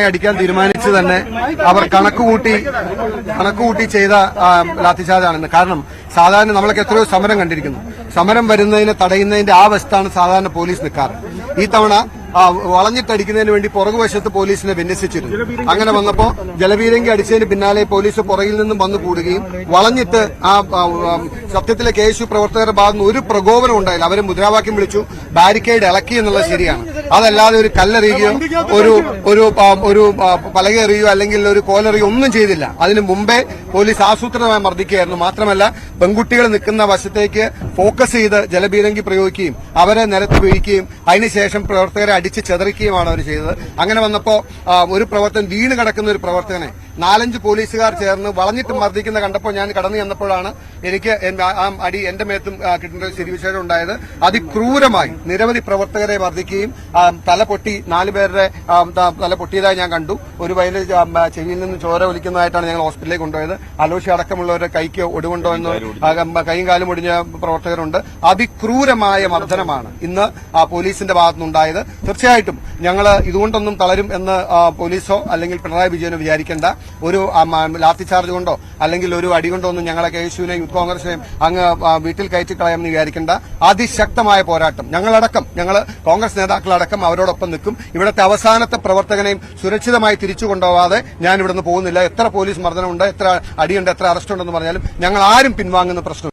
അടിക്കാൻ തീരുമാനിച്ചു തന്നെ അവർ കണക്കുകൂട്ടി കണക്കുകൂട്ടി ചെയ്ത ലാത്തിചാർജാണെന്ന് കാരണം സാധാരണ നമ്മളൊക്കെ എത്രയോ സമരം കണ്ടിരിക്കുന്നു. സമരം വരുന്നതിനെ തടയുന്നതിന്റെ ആ വശത്താണ് സാധാരണ പോലീസ് നിൽക്കാറ് ഈ തവണ വളഞ്ഞിട്ടടിക്കുന്നതിന് വേണ്ടി പുറകുവശത്ത് പോലീസിനെ വിന്യസിച്ചിരുന്നു. അങ്ങനെ വന്നപ്പോൾ ജലവീരങ്കി അടിച്ചതിന് പിന്നാലെ പോലീസ് പുറകിൽ നിന്നും വന്നു കൂടുകയും വളഞ്ഞിട്ട് ആ സത്യത്തിലെ കെ എസ് യു പ്രവർത്തകരുടെ ഭാഗത്തുനിന്ന് ഒരു പ്രകോപനം ഉണ്ടായില്ല. അവരെ മുദ്രാവാക്യം വിളിച്ചു ബാരിക്കേഡ് ഇളക്കി എന്നുള്ളത് ശരിയാണ്. അതല്ലാതെ ഒരു കല്ലെറിയുകയോ ഒരു ഒരു ഒരു പലക അല്ലെങ്കിൽ ഒരു കോലെറിയോ ഒന്നും ചെയ്തില്ല. അതിനു മുമ്പേ പോലീസ് ആസൂത്രിതമായി മർദ്ദിക്കുകയായിരുന്നു. മാത്രമല്ല പെൺകുട്ടികൾ നിൽക്കുന്ന വശത്തേക്ക് ഫോക്കസ് ചെയ്ത് ജലബീരങ്കി പ്രയോഗിക്കുകയും അവരെ നിരത്തി വീഴ്ക്കുകയും അതിനുശേഷം പ്രവർത്തകരെ അടിച്ച് ചെതറിക്കുകയുമാണ് അവർ ചെയ്തത്. അങ്ങനെ വന്നപ്പോൾ ഒരു പ്രവർത്തനം വീണ് കിടക്കുന്ന ഒരു പ്രവർത്തകനെ നാലഞ്ച് പോലീസുകാർ ചേർന്ന് വളഞ്ഞിട്ട് മർദ്ദിക്കുന്ന കണ്ടപ്പോൾ ഞാൻ കടന്നു ചെന്നപ്പോഴാണ് എനിക്ക് ആ- അടി എന്റെ മേത്തും കിട്ടുന്ന ഒരു സ്ഥിതിവിശേഷം ഉണ്ടായത്. അതിക്രൂരമായി നിരവധി പ്രവർത്തകരെ മർദ്ദിക്കുകയും തല പൊട്ടി നാലുപേരുടെ തല പൊട്ടിയതായി ഞാൻ കണ്ടു. ഒരു വയലിൽ ചെവിയിൽ നിന്ന് ചോര ഒലിക്കുന്നതായിട്ടാണ് ഞങ്ങൾ ഹോസ്പിറ്റലിലേക്ക് കൊണ്ടുപോയത്. അലോഷി അടക്കമുള്ളവരുടെ കൈക്ക് ഒടുകൊണ്ടോ എന്ന് കൈയും കാലും ഒടിഞ്ഞ. പ്രവർത്തകരുണ്ട്. അതിക്രൂരമായ മർദ്ദനമാണ് ഇന്ന് ആ, പോലീസിന്റെ ഭാഗത്തുനിന്നുണ്ടായത്. തീർച്ചയായിട്ടും ഞങ്ങൾ ഇതുകൊണ്ടൊന്നും തളരും എന്ന് പോലീസോ അല്ലെങ്കിൽ പിണറായി വിജയനോ വിചാരിക്കേണ്ട. ഒരു ലാത്തി ചാർജ് കൊണ്ടോ അല്ലെങ്കിൽ ഒരു അടി കൊണ്ടോ ഒന്നും ഞങ്ങളെ കെ എസ് യുവിനെയും യൂത്ത് കോൺഗ്രസിനെയും അങ്ങ് വീട്ടിൽ കയറ്റി കളയാമെന്ന് വിചാരിക്കേണ്ട. അതിശക്തമായ പോരാട്ടം. ഞങ്ങളടക്കം ഞങ്ങൾ കോൺഗ്രസ് നേതാക്കളടക്കം അവരോടൊപ്പം നിൽക്കും. ഇവിടുത്തെ അവസാനത്തെ പ്രവർത്തകനെയും സുരക്ഷിതമായി തിരിച്ചു കൊണ്ടുപോവാതെ ഞാൻ ഇവിടുന്ന് പോകുന്നില്ല. എത്ര പോലീസ് മർദ്ദനമുണ്ട് എത്ര അടിയുണ്ട് എത്ര അറസ്റ്റ് ഉണ്ടെന്ന് പറഞ്ഞാലും ഞങ്ങൾ ആരും പിൻവാങ്ങുന്ന പ്രശ്നം